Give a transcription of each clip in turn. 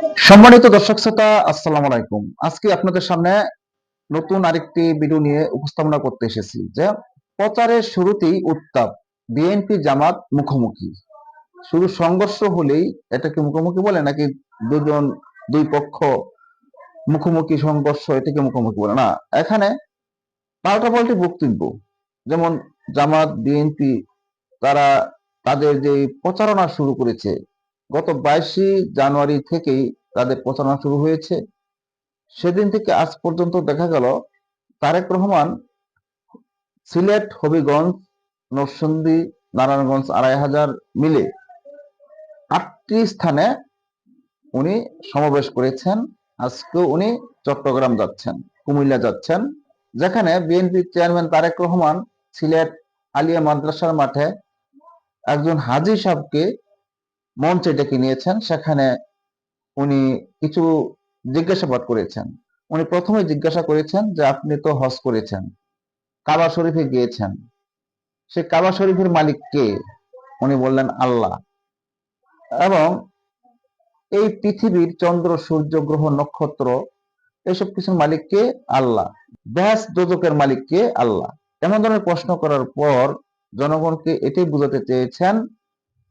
সম্মানিত দর্শক শ্রোতা, আসসালামু আলাইকুম। আজকে আপনাদের সামনে নতুন আরেকটি ভিডিও নিয়ে উপস্থাপনা করতে এসেছি, যে প্রচারের শুরুতেই উত্তাপ, বিএনপি জামাত মুখোমুখি। শুধু সংঘর্ষ হলেই এটাকে মুখোমুখি বলে, নাকি দুজন, দুই পক্ষ মুখোমুখি সংঘর্ষ এটাকে মুখোমুখি বলে? না, এখানে পাল্টাপাল্টি বক্তব্য যেমন জামাত, বিএনপি, তারা তাদের যে প্রচারণা শুরু করেছে গত বাইশে জানুয়ারি থেকেই তাদের প্রচারণা শুরু হয়েছে। সেদিন থেকে আজ পর্যন্ত দেখা গেল, তারেক রহমান সিলেট, হবিগঞ্জ, নরসিংদী, নারায়ণগঞ্জ, আড়াই হাজার মিলে আটটি স্থানে উনি সমাবেশ করেছেন। আজকে উনি চট্টগ্রাম যাচ্ছেন, কুমিল্লা যাচ্ছেন, যেখানে বিএনপি চেয়ারম্যান তারেক রহমান সিলেট আলিয়া মাদ্রাসার মাঠে একজন হাজি সাহেবকে মঞ্চে ডেকে নিয়েছেন। সেখানে উনি কিছু জিজ্ঞাসাবাদ করেছেন। উনি প্রথমে জিজ্ঞাসা করেছেন যে, আপনি তো হজ করেছেন। কাবা শরীফে গিয়েছেন। সে কাবা শরীফের মালিক কে? উনি বললেন, আল্লাহ। এবং এই পৃথিবীর চন্দ্র, সূর্য, গ্রহ, নক্ষত্র, এসব কিছুর মালিক কে? আল্লাহ। ব্যাস দোজকের মালিক কে? আল্লাহ। এমন ধরনের প্রশ্ন করার পর জনগণকে এটাই বোঝাতে চেয়েছেন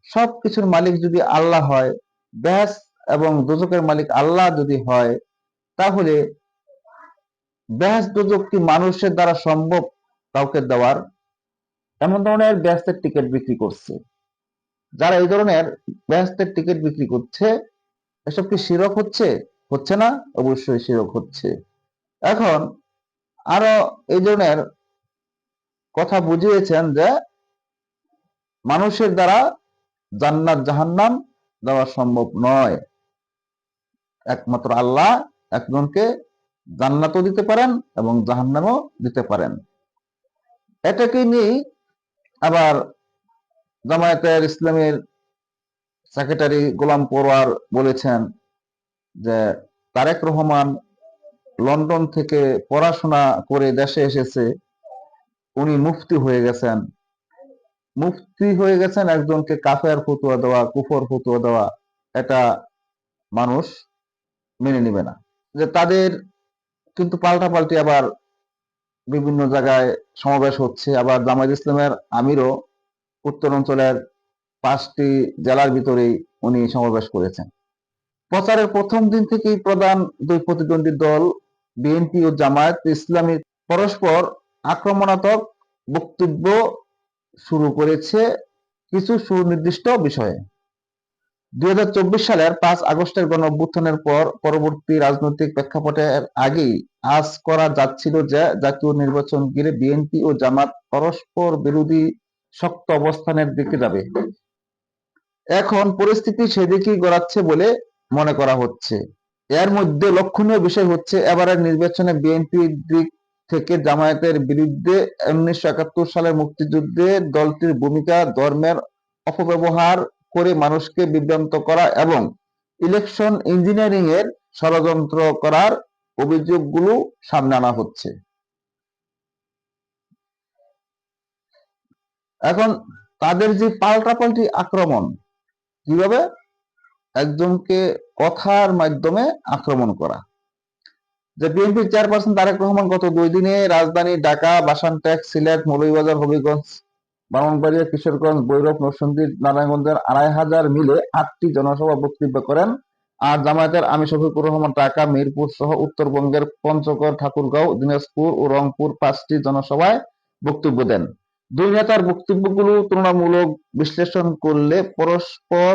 সব কিছুর মালিক যদি আল্লাহ হয়, ব্যাস এবং দুজকের মালিক আল্লাহ যদি হয়, তাহলে ব্যাস দুজক কি মানুষের দ্বারা সম্ভব কাউকে দেওয়ার? এমন ধরনের ব্যস্তের টিকিট বিক্রি করছে। যারা এই ধরনের ব্যস্তের টিকিট বিক্রি করছে, এসব কি শিরক হচ্ছে? হচ্ছে না? অবশ্যই শিরক হচ্ছে। এখন আরও এই ধরনের কথা বুঝিয়েছেন যে মানুষের দ্বারা জান্নাত জাহান্নাম দেওয়া সম্ভব নয়। একমাত্র আল্লাহ একজনকে জান্নাতও দিতে পারেন এবং জাহান্নামও দিতে পারেন। এটাকে নিয়ে আবার জামায়াতের ইসলামের সেক্রেটারি গোলাম পরোয়ার বলেছেন যে, তারেক রহমান লন্ডন থেকে পড়াশোনা করে দেশে এসেছে, উনি মুফতি হয়ে গেছেন। মুফতি হয়ে গেছেন একজনকে কাফের ফতুয়া দেওয়া, কুফর ফতুয়া দেওয়া, এটা মানুষ মেনে নিবে না। যে তাদের কিন্তু পাল্টাপাল্টি আবার বিভিন্ন জায়গায় সমাবেশ হচ্ছে। আবার জামায়াত ইসলামের আমিরও উত্তর অঞ্চলের পাঁচটি জেলার ভিতরেই উনি সমাবেশ করেছেন। প্রচারের প্রথম দিন থেকেই প্রধান দুই প্রতিদ্বন্দ্বী দল বিএনপি ও জামায়াত ইসলামী পরস্পর আক্রমণাত্মক বক্তব্য শুরু করেছে কিছু সুনির্দিষ্ট বিষয়ে। দুই সালের পাঁচ আগস্টের গণ অভ্যুত্থানের পর পরবর্তী রাজনৈতিক প্রেক্ষাপটের আগেই আজ করা যাচ্ছিল যে জাতীয় নির্বাচন ঘিরে বিএনপি ও জামাত পরস্পর বিরোধী শক্ত অবস্থানের দিকে যাবে। এখন পরিস্থিতি সেদিকেই গড়াচ্ছে বলে মনে করা হচ্ছে। এর মধ্যে লক্ষণীয় বিষয় হচ্ছে এবারের নির্বাচনে বিএনপির দিক থেকে জামায়াতের বিরুদ্ধে উনিশশো একাত্তর সালের মুক্তিযুদ্ধে দলটির ভূমিকা, ধর্মের অপব্যবহার করে মানুষকে বিভ্রান্ত করা এবং ইলেকশন ইঞ্জিনিয়ারিং এর ষড়যন্ত্র করার অভিযোগগুলো সামনে আনা হচ্ছে। এখন তাদের যে পাল্টাপাল্টি আক্রমণ, কীভাবে? একজনকে কথার মাধ্যমে আক্রমণ করা। যে বিএনপির চেয়ারপারসন তারেক রহমান গত দুই দিনে রাজধানী ঢাকা, বাসানটেক, সিলেট, মৌলভীবাজার, হবিগঞ্জ ব্রাহ্মণবাড়িয়া কিশোরগঞ্জ ভৈরব নরসিংদী, নারায়ণগঞ্জের আড়াই হাজার মিলে আটটি জনসভা বক্তব্য করেন। আর জামায়াতের আমি শফিকুর রহমান ঢাকা, মিরপুর সহ উত্তরবঙ্গের পঞ্চগড়, ঠাকুরগাঁও, দিনাজপুর ও রংপুর পাঁচটি জনসভায় বক্তব্য দেন। দুই নেতার বক্তব্যগুলো তুলনামূলক বিশ্লেষণ করলে পরস্পর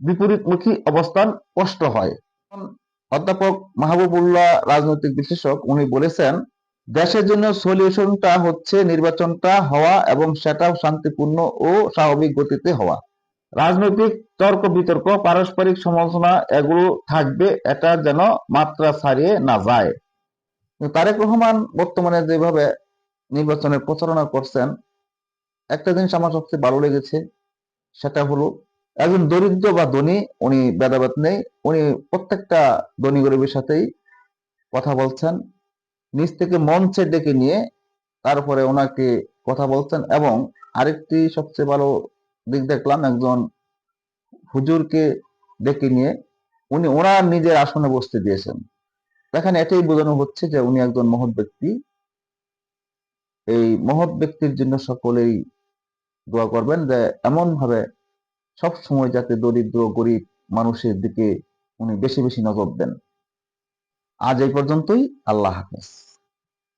বিপরীতমুখী অবস্থান স্পষ্ট হয়। অধ্যাপক মাহবুবুল্লাহ রাজনৈতিক বিশ্লেষক, উনি বলেছেন, দেশের জন্য সলিউশনটা হচ্ছে নির্বাচনটা হওয়া এবং সেটাও শান্তিপূর্ণ ও স্বাভাবিক গতিতে হওয়া। রাজনৈতিক তর্ক বিতর্ক, পারস্পরিক সমালোচনা, এগুলো থাকবে, এটা যেন মাত্রা ছাড়িয়ে না যায়। তারেক রহমান বর্তমানে যেভাবে নির্বাচনের প্রচারণা করছেন, একটা জিনিস আমার সবচেয়ে ভালো লেগেছে, সেটা হলো একজন দরিদ্র বা ধনী, উনি ভেদাভেদ নেই, উনি প্রত্যেকটা ধনী গরিবের সাথেই কথা বলছেন নিচ থেকে মঞ্চে ডেকে নিয়ে তারপরে ওনাকে কথা বলছেন এবং আরেকটি সবচেয়ে ভালো দিক দেখলাম, একজন হুজুরকে ডেকে নিয়ে উনি ওনার নিজের আসনে বসতে দিয়েছেন। দেখেন এটাই বোঝানো হচ্ছে যে উনি একজন মহৎ ব্যক্তি। এই মহৎ ব্যক্তির জন্য সকলেই দোয়া করবেন যে এমন ভাবে সব সময় যাতে দরিদ্র, গরিব মানুষের দিকে উনি বেশি বেশি নজর দেন। আজ এই পর্যন্তই, আল্লাহ হাফেজ।